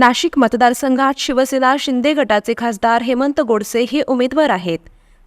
नाशिक मतदारसंघात शिवसेना शिंदे गटाचे खासदार हेमंत गोडसे हे उमेदवार आहेत.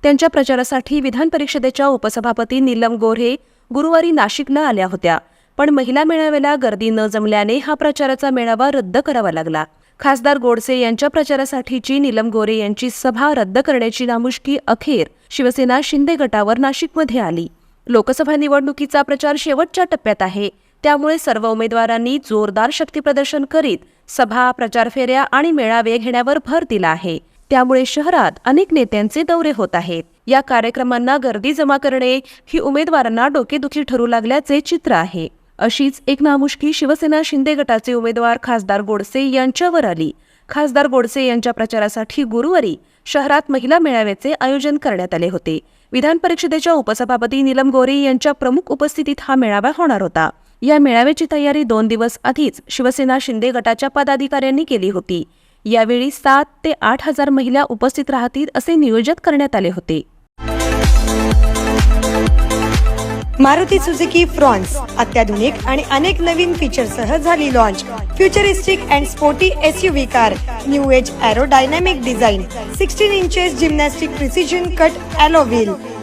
त्यांच्या प्रचारासाठी विधान परिषदेच्या उपसभापती नीलम गोऱ्हे गुरुवारी नाशिकला आल्या होत्या. पण महिला मेळाव्याला गर्दी न जमल्याने हा प्रचाराचा मेळावा रद्द करावा लागला. खासदार गोडसे यांच्या प्रचारासाठीची नीलम गोरे यांची सभा रद्द करण्याची नामुष्की अखेर शिवसेना शिंदे गटावर नाशिकमध्ये आली. लोकसभा निवडणुकीचा प्रचार शेवटच्या टप्प्यात आहे. त्यामुळे सर्व उमेदवारांनी जोरदार शक्तीप्रदर्शन करीत सभा प्रचार फेऱ्या आणि मेळावे घेण्यावर भर दिला आहे. त्यामुळे शहरात अनेक नेत्यांचे दौरे होत आहेत. या कार्यक्रमांना गर्दी जमा करणे ही उमेदवारांना डोकेदुखी ठरू लागल्याचे चित्र आहे. अशीच एक नामुष्की शिवसेना शिंदे गटाचे उमेदवार खासदार गोडसे यांच्यावर आली. खासदार गोडसे यांच्या प्रचारासाठी गुरुवारी शहरात महिला मेळाव्याचे आयोजन करण्यात आले होते. विधान परिषदेच्या उपसभापती नीलम गोरे यांच्या प्रमुख उपस्थितीत हा मेळावा होणार होता. या मेळाव्याची तयारी दोन दिवस आधीच शिवसेना शिंदे गटाच्या पदाधिकाऱ्यांनी केली होती. यावेळी सात ते आठ हजार महिला उपस्थित राहतील असे नियोजन करण्यात आले होते. मारुती सुझुकी फ्रॉन्स अत्याधुनिक आणि अनेक नवीन फीचरसह झाली launch futuristic and sporty S U V car new edge aerodynamic design sixteen inches gymnastic precision cut alloy wheel